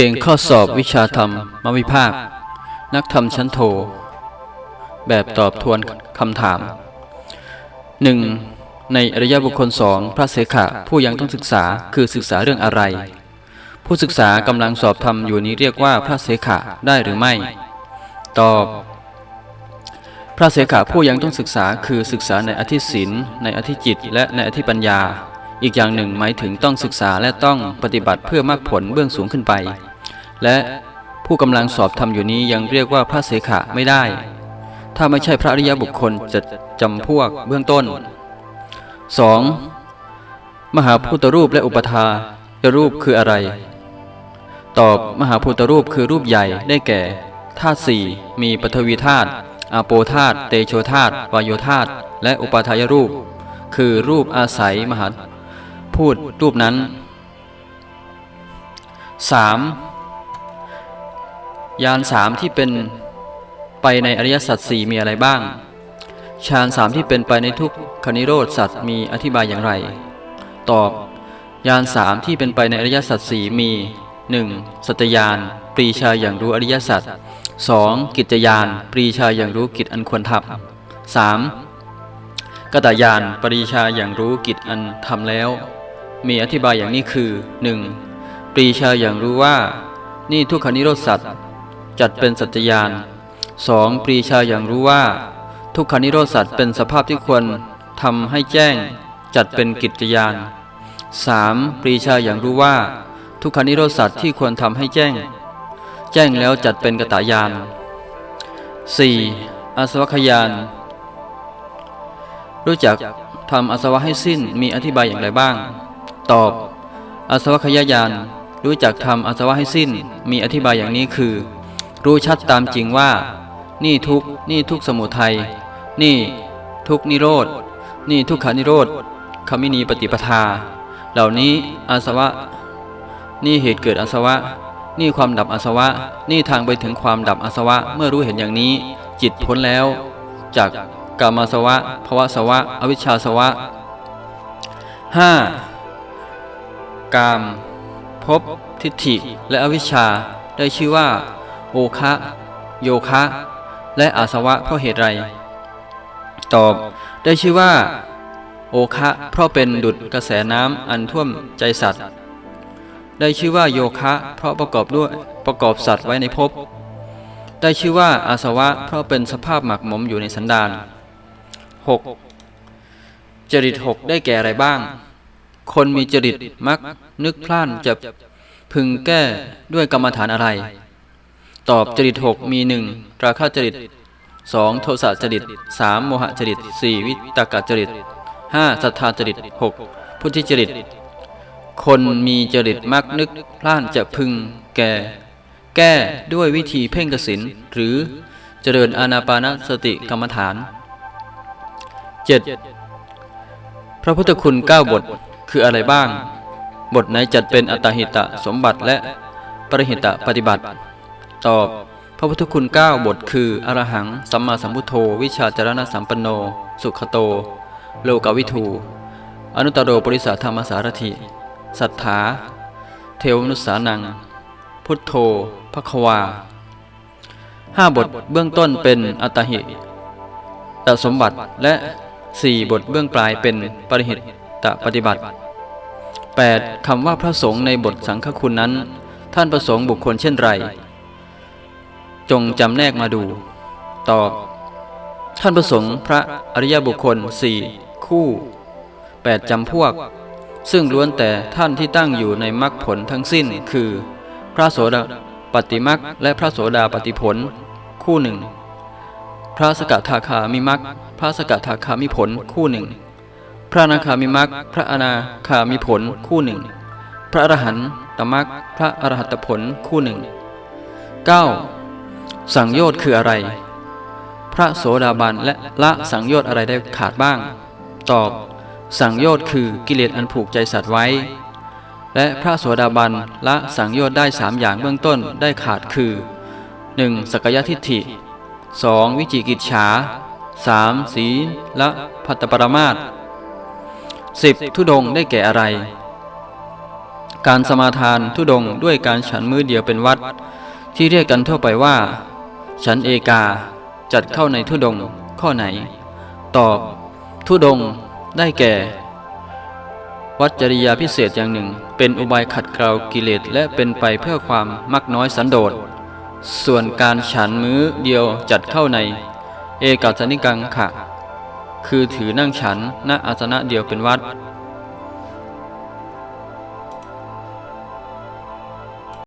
เก่งข้อสอบวิชาธรรมมวิภาค นักธรรมชั้นโท แบบตอบทวนคำถาม 1. ในอริยบุคคลสองพระเสขะผู้ยังต้องศึกษาคือศึกษาเรื่องอะไร ผู้ศึกษากำลังสอบธรรมอยู่นี้เรียกว่าพระเสขะได้หรือไม่ ตอบ พระเสขะผู้ยังต้องศึกษาคือศึกษาในอธิศินในอธิจิต และในอธิปัญญา อีกอย่างหนึ่งหมายถึงต้องศึกษาและต้องปฏิบัติเพื่อมรรคผลเบื้องสูงขึ้นไป และผู้กำลังสอบทำอยู่นี้ยังเรียกว่าพระเสขะไม่ได้ ถ้าไม่ใช่พระอริยบุคคลจะจำพวกเบื้องต้น 2. มหาพุทธรูปและอุปทารูปคืออะไร ตอบมหาพุทธรูปคือรูปใหญ่ได้แก่ธาตุสี่มีปฐวีธาตุอาโปธาตุเตโชธาตุวายโยธาตุและอุปาทายรูป คือรูปอาศัยมหา พูดรูปนั้น 3. ยานสามที่เป็นไปในอริยสัจสี่มีอะไรบ้างฌานสามที่เป็นไปในทุกขนิโรธสัตว์มีอธิบายอย่างไร ตอบยานสามที่เป็นไปในอริยสัจสี่มี 1. สัตยาน ปรีชาอย่างรู้อริยสัจ 2. กิจยาน ปรีชาอย่างรู้กิจอันควรทำ 3. กตยาน ปรีชาอย่างรู้กิจอันทำแล้ว มีอธิบายอย่างนี้คือ 1. ปรีชาอย่างรู้ว่า นี่ทุกขนิโรธสัตว์จัดเป็นสัจจยาน 2. ปรีชาอย่างรู้ว่า ทุกขนิโรธสัตว์เป็นสภาพที่ควรทำให้แจ้ง จัดเป็นกิจยาน 3. ปรีชาอย่างรู้ว่า ทุกขนิโรธสัตว์ที่ควรทำให้แจ้ง แจ้งแล้วจัดเป็นกตายาน 4. อาสวัคยาน รู้จักทำอาสวะให้สิ้นมีอธิบายอย่างไรบ้าง ตอบ อาสวัคยายานรู้จักทำอาสวะให้สิ้น มีอธิบายอย่างนี้คือ รู้ชัดตามจริงว่า นี่ทุกนี่ทุกสมุทัยนี่ทุกนิโรธนี่ทุกขานิโรธคำมินีปฏิปทา เหล่านี้อาสวะ นี่เหตุเกิดอาสวะ นี่ความดับอาสวะ นี่ทางไปถึงความดับอาสวะเมื่อรู้เห็นอย่างนี้ จิตพ้นแล้ว จากกามาสวะภวะสวะ อวิชชาสวะ 5. กามภพทิฏฐิและอวิชชาได้ชื่อว่า โอคะ โยคะ และอาสวะเพราะเหตุไร ตอบได้ชื่อว่า โอคะเพราะเป็นดุจกระแสน้ำอันท่วมใจสัตว์ ได้ชื่อว่าโยคะ เพราะประกอบด้วยประกอบสัตว์ไว้ในภพได้ชื่อว่าอาสวะเพราะเป็นสภาพหมักหมมอยู่ในสันดาน 6. จริตหกได้แก่อะไรบ้าง คนมีจริตมักนึกพล่านจะพึงแก้ด้วยกรรมฐานอะไร ตอบจริตหกมีหนึ่งราคะจริตสองโทสะจริตสามโมหจริตสี่วิตกจริตห้าศรัทธาจริตหกพุทธิจริต คนมีจริตมักนึกพล่านจะพึงแก่ แก้ด้วยวิธีเพ่งกสินหรือเจริญอานาปานสติกรรมฐาน 7. พระพุทธคุณ 9 บท คืออะไรบ้าง บทไหนจัดเป็นอัตหิตะสมบัติและปริหิตะปฏิบัติ ตอบ พระพุทธคุณ 9 บทคืออรหัง สัมมาสัมพุทโธ วิชาจารณสัมปันโน สุขโต โลกวิทู อนุตตรโรปริสาธรรมสารถิสัทธา เทวมนุษสานัง พุทโธภควาห้าบทเบื้องต้นเป็นอัตหิตสมบัติและ 4. บทเบื้องปลายเป็นปริหิต ตปฏิบัติ 8. คำว่าพระสงฆ์ในบทสังฆคุณนั้น ท่านประสงค์บุคคลเช่นไร จงจำแนกมาดู ตอบ ท่านประสงค์พระอริยบุคคลสี่คู่ 8จำพวก ซึ่งล้วนแต่ท่านที่ตั้งอยู่ในมรรคผลทั้งสิ้น คือ พระโสดาปฏิมรรคและพระโสดาปฏิผล คู่หนึ่งพระสกทาคามิมักพระสกทาคามิผลคู่หนึ่ง พระนาคามิมักพระอนาคามิผลคู่หนึ่ง พระอรหันตมักพระอรหัตผลคู่หนึ่ง 9. สังโยชน์คืออะไร พระโสดาบันและละสังโยชน์อะไรได้ขาดบ้าง ตอบ สังโยชน์คือกิเลสอันผูกใจสัตว์ไว้ และพระโสดาบันละสังโยชน์ได้สามอย่างเบื้องต้นได้ขาดคือ 1. สักยทิฏฐิ 2. วิจิกิจฉา 3. ศีลละพัตตปรมาต 10. ทุดงได้แก่อะไร การสมาทานทุดงด้วยการฉันมือเดียวเป็นวัด ที่เรียกกันทั่วไปว่า ฉันเอกาจัดเข้าในทุดงข้อไหน ตอบทุดงได้แก่ วัจริยาพิเศษอย่างหนึ่ง เป็นอุบายขัดเกลากิเลสและเป็นไปเพื่อความมักน้อยสันโดษส่วนการฉันมื้อเดียวจัดเข้าใน เอกัสนิกังขะ คือถือนั่งฉันณอาสนะเดียวเป็นวัด